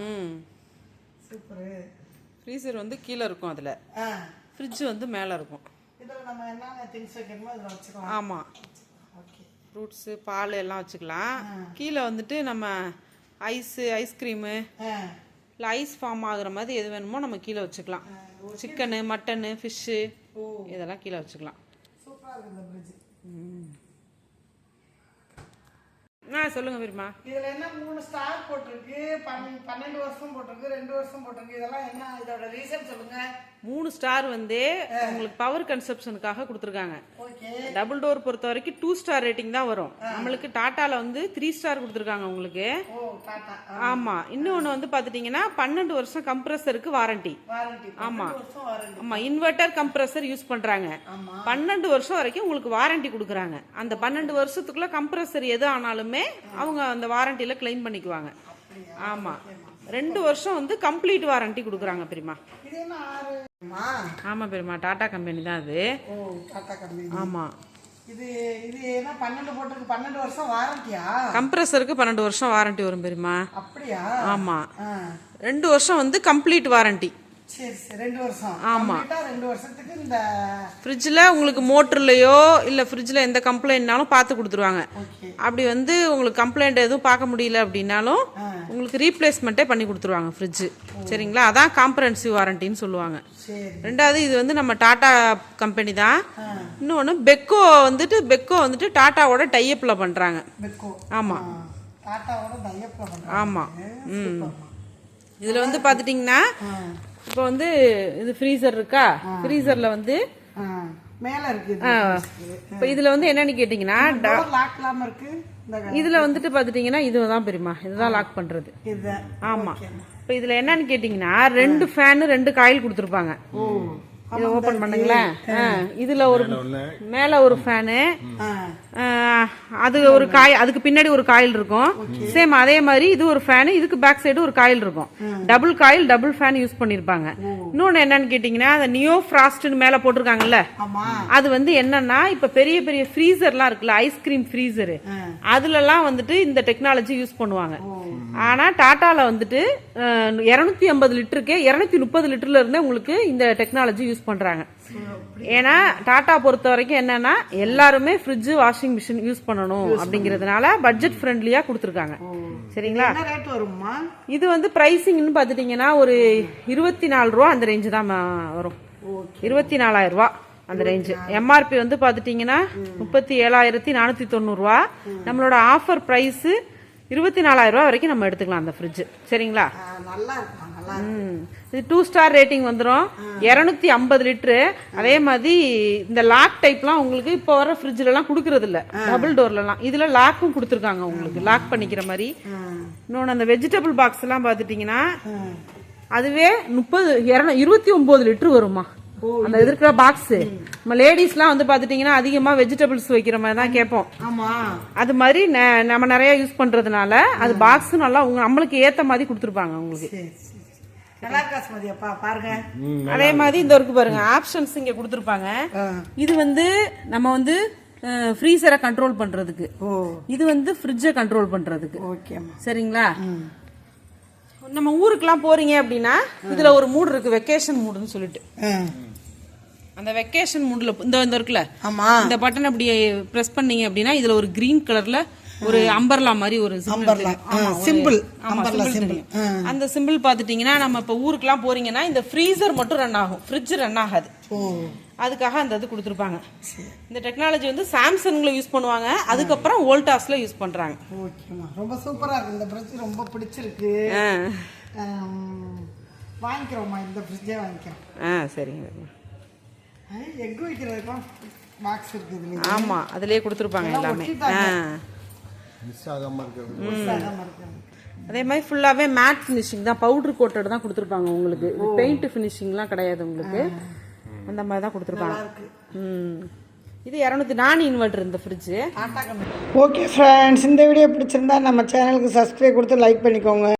ம். Super. Freezer வந்து கீழே இருக்கும் அதில். ஃப்ரிட்ஜ் வந்து மேலே இருக்கும். இதில் நம்ம என்னென்ன திங்ஸ் வைக்கணுமோ இதில் வச்சுக்கலாம். ஆமாம் ஓகே. ஃப்ரூட்ஸு பால் எல்லாம் வச்சுக்கலாம். கீழே வந்துட்டு நம்ம ஐஸு ஐஸ்கிரீமு இல்லை ஐஸ் ஃபார்ம் ஆகுற மாதிரி எது வேணுமோ நம்ம கீழே வச்சுக்கலாம். சிக்கனு மட்டனு ஃபிஷ்ஷு இதெல்லாம் கீழே வச்சுக்கலாம். சூப்பராக இருக்குது இந்த ஃப்ரிட்ஜ் ஆ சொல்லுங்கள் பெரியம்மா இதில் என்ன மூணு ஸ்டார் போட்டிருக்கு? பன்னெண்டு வருஷம் போட்டிருக்கு ரெண்டு வருஷம் போட்டிருக்கு. இதெல்லாம் என்ன இதோட ரீசன் சொல்லுங்க. மூணு ஸ்டார் வந்து உங்களுக்கு பவர் கன்சப்ஷனுக்காக கொடுத்துருக்காங்க. டபுள் டோர் பொறுத்த வரைக்கும் டூ ஸ்டார் ரேட்டிங் தான் வரும். நம்மளுக்கு டாட்டால வந்து த்ரீ ஸ்டார் கொடுத்துருக்காங்க உங்களுக்கு. ஓ டாட்டா ஆமா. இன்னொன்று வந்து பார்த்துட்டிங்கன்னா பன்னெண்டு வருஷம் கம்ப்ரஸருக்கு வாரண்டி வாரண்டி ஆமா. வருஷம் வாரண்டி ஆமா இன்வெர்டர் கம்ப்ரஸர் யூஸ் பண்றாங்க. ஆமா. பன்னெண்டு வருஷம் வரைக்கும் உங்களுக்கு வாரண்டி கொடுக்குறாங்க. அந்த பன்னெண்டு வருஷத்துக்குள்ள கம்ப்ரஸர் எது ஆனாலுமே அவங்க அந்த வாரண்டியில கிளைம் பண்ணிக்குவாங்க. ஆமா. ரெண்டு வருஷம் வந்து கம்ப்ளீட் வாரண்டி கொடுக்குறாங்க பெரியமா இது என்ன ஆறு அம்மா ஆமா பெரியமா டாடா கம்பெனி தான் அது. ஓ டாட்டா கம்பெனி. ஆமா. இது இது என்ன பன்னெண்டு போட்டிருக்கு பன்னெண்டு வருஷம் வாரண்டியா கம்ப்ரஸருக்கு பன்னெண்டு வருஷம் வாரண்டி வரும் பெரியமா அப்படியா? ஆமா. ஆ. ரெண்டு வருஷம் வந்து கம்ப்ளீட் வாரண்டி சரி சரி ரெண்டு வருஷம். ஆமா. Complete ஆ ரெண்டு வருஷத்துக்கு இந்த ஃப்ரிட்ஜில் உங்களுக்கு மோட்டர்லையோ இல்லை ஃப்ரிட்ஜில் எந்த கம்ப்ளைண்ட்னாலும் பார்த்து கொடுத்துருவாங்க. அப்படி வந்து உங்களுக்கு கம்ப்ளைண்ட் எதுவும் பார்க்க முடியல அப்படின்னாலும். உங்களுக்கு ரீப்ளேஸ்மெண்ட்டே பண்ணி கொடுத்துருவாங்க ஃப்ரிட்ஜு சரிங்களா? அதான் காம்ப்ரஹென்சிவ் வாரண்டின்னு சொல்லுவாங்க. ரெண்டாவது இது வந்து நம்ம டாடா கம்பெனி தான். இன்னொன்று பெக்கோ வந்துட்டு பெக்கோ வந்துட்டு டாட்டாவோட டைஅப்பில் பண்ணுறாங்க ஆமாம் ஆமாம் சூப்பர்மா. இதில் வந்து பார்த்துட்டிங்கன்னா இப்போ வந்து இது ஃப்ரீசர் இருக்கா? ஃப்ரீசரில் வந்து. மேல இதில் வந்து என்னன்னு கேட்டிங்கன்னா லாக் இல்லாம இருக்கு. இந்த இதில் வந்துட்டு பார்த்துட்டிங்கன்னா இதுதான் பெரியமா இதுதான் லாக் பண்ணுறது ஆமாம் இப்போ இதில் என்னன்னு கேட்டிங்கன்னா ரெண்டு ஃபேனு ரெண்டு காயில் கொடுத்துருப்பாங்க. இதை ஓப்பன் பண்ணுங்களேன். இதுல ஒரு மேல ஒரு ஃபேனு அது ஒரு காய் அதுக்கு பின்னாடி ஒரு காயில் இருக்கும். சேம் அதே மாதிரி இது ஒரு ஃபேனு இதுக்கு பேக் சைடு ஒரு காயில் இருக்கும். Double coil double fan use பண்ணிருப்பாங்க. இன்னொன்னு என்னன்னு கேட்டிங்கன்னா அந்த நியோ ஃப்ராஸ்ட்னு மேல போட்டிருக்காங்கல்ல? அது வந்து என்னன்னா இப்ப பெரிய பெரிய ஃப்ரீசர்லாம் இருக்குல்ல ஐஸ்கிரீம் ஃப்ரீசர். அதுலலாம் வந்துட்டு இந்த டெக்னாலஜி யூஸ் பண்ணுவாங்க. ஆனா டாட்டால வந்துட்டு இருநூத்தி ஐம்பது லிட்டருக்கே இருநூத்தி முப்பது லிட்டர்ல இருந்தே உங்களுக்கு இந்த டெக்னாலஜி யூஸ் பண்றாங்க. ஏன்னா டாடா பொறுத்த வரைக்கும் என்னன்னா எல்லாருமே ஃப்ரிட்ஜ் வாஷிங் மிஷின் யூஸ் பண்ணணும் அப்படிங்கறதுனால பட்ஜெட் ஃப்ரெண்ட்லியா கொடுத்துருக்காங்க. சரிங்களா? இது வந்து பிரைசிங்னு பார்த்துட்டீங்கன்னா ஒரு இருபத்தி நாலு ரூபா அந்த ரேஞ்சு தான் வரும். இருபத்தி நாலாயிரம் ரூபா அந்த ரேஞ்சு எம்ஆர்பி வந்து பார்த்துட்டீங்கன்னா முப்பத்தி ஏழாயிரத்தி நானூற்றி தொண்ணூறுரூவா நம்மளோட ஆஃபர் ப்ரைஸு இருபத்தி நாலாயிரம் ரூபா வரைக்கும் நம்ம எடுத்துக்கலாம் அந்த ஃப்ரிட்ஜ் சரிங்களா? நல்லா இது டூ ஸ்டார் ரேட்டிங் வந்துடும் இரநூத்தி ஐம்பது லிட்டரு அதே மாதிரி இந்த லாக் டைப்லாம் உங்களுக்கு இப்போ வர ஃப்ரிட்ஜ்லலாம் கொடுக்கறது இல்ல. டபுள் டோர்லலாம் இதில் லாக்கும் கொடுத்துருக்காங்க உங்களுக்கு. லாக் பண்ணிக்கிற மாதிரி. இன்னொன்று அந்த வெஜிடபிள் பாக்ஸ் எல்லாம் பார்த்துட்டிங்கன்னா. அதுவே முப்பது இரநூ இருபத்தி ஒன்பது லிட்டர் வருமா அந்த இருக்கிற பாக்ஸ் நம்ம லேடிஸ்லாம் வந்து பார்த்துட்டிங்கன்னா அதிகமாக வெஜிடபிள்ஸ் வைக்கிற மாதிரி தான் கேட்போம். அது மாதிரி நம்ம நிறைய யூஸ் பண்றதுனால அது பாக்ஸ் நல்லா உங்க நம்மளுக்கு ஏத்த மாதிரி கொடுத்துருப்பாங்க உங்களுக்கு. நல்லா பாருங்க. அதே மாதிரி இந்த இருக்கு பாருங்க. ஆப்ஷன்ஸ் இங்க கொடுத்துருப்பாங்க. இது வந்து நம்ம வந்து ஃப்ரீசரை கண்ட்ரோல் பண்றதுக்கு. ஓ. இது வந்து ஃப்ரிட்ஜை கண்ட்ரோல் பண்றதுக்கு. ஓகேம்மா சரிங்களா? நம்ம ஊருக்குலாம் போறீங்க அப்படின்னா இதுல ஒரு மூடு இருக்கு வெக்கேஷன் மூடுன்னு சொல்லிட்டு. அந்த வெக்கேஷன் மூடுல இந்த இந்த இருக்குல்ல? ஆமா. இந்த பட்டன் அப்படி பிரஸ் பண்ணீங்க அப்படின்னா இதுல ஒரு கிரீன் கலர்ல ஒரு அம்பர்லா மாதிரி ஒரு அம்பர்லா. Simple umbrella simple. அந்த சிம்பிள் பாத்துட்டீங்கன்னா நம்ம இப்ப ஊருக்குலாம் போறீங்கன்னா இந்த ஃப்ரீசர் மட்டும் ரன் ஆகும். ஃப்ரிட்ஜ் ரன் ஆகாது. அதுக்காக அந்த இது கொடுத்துருப்பாங்க. இந்த டெக்னாலஜி வந்து சாம்சங்ல யூஸ் பண்ணுவாங்க. அதுக்கப்புறம் வோல்டாஸ்ல யூஸ் பண்றாங்க. ஓகேம்மா ரொம்ப சூப்பரா இருக்கு. இந்த ஃப்ரிட்ஜ் ரொம்ப பிடிச்சிருக்கு. வாங்கிக்கிறோம்மா. இந்த ஃப்ரிட்ஜே வாங்கிக்கிறோம். ஆ சரிங்க எக் வைக்கிறதுக்கெல்லாம் பாக்ஸ் இருக்குது இதுல ஆமா அதுலயே கொடுத்துருப்பாங்க எல்லாமே. ஆ. மிஸ் இருக்கிறது அதே மாதிரி ஃபுல்லாவே மேட் ஃபினிஷிங் தான். பவுடர் கோட்டட் தான் கொடுத்துருப்பாங்க உங்களுக்கு. பெயிண்ட் ஃபினிஷிங்லாம் கிடையாது உங்களுக்கு. அந்த மாதிரி தான் கொடுத்துருப்பாங்க. ம். இது இரநூத்தி நானு இன்வெர்டர் இந்த ஃப்ரிட்ஜு ஓகே ஃப்ரெண்ட்ஸ் இந்த வீடியோ பிடிச்சிருந்தா நம்ம சேனலுக்கு சப்ஸ்கிரைப் கொடுத்து லைக் பண்ணிக்கோங்க.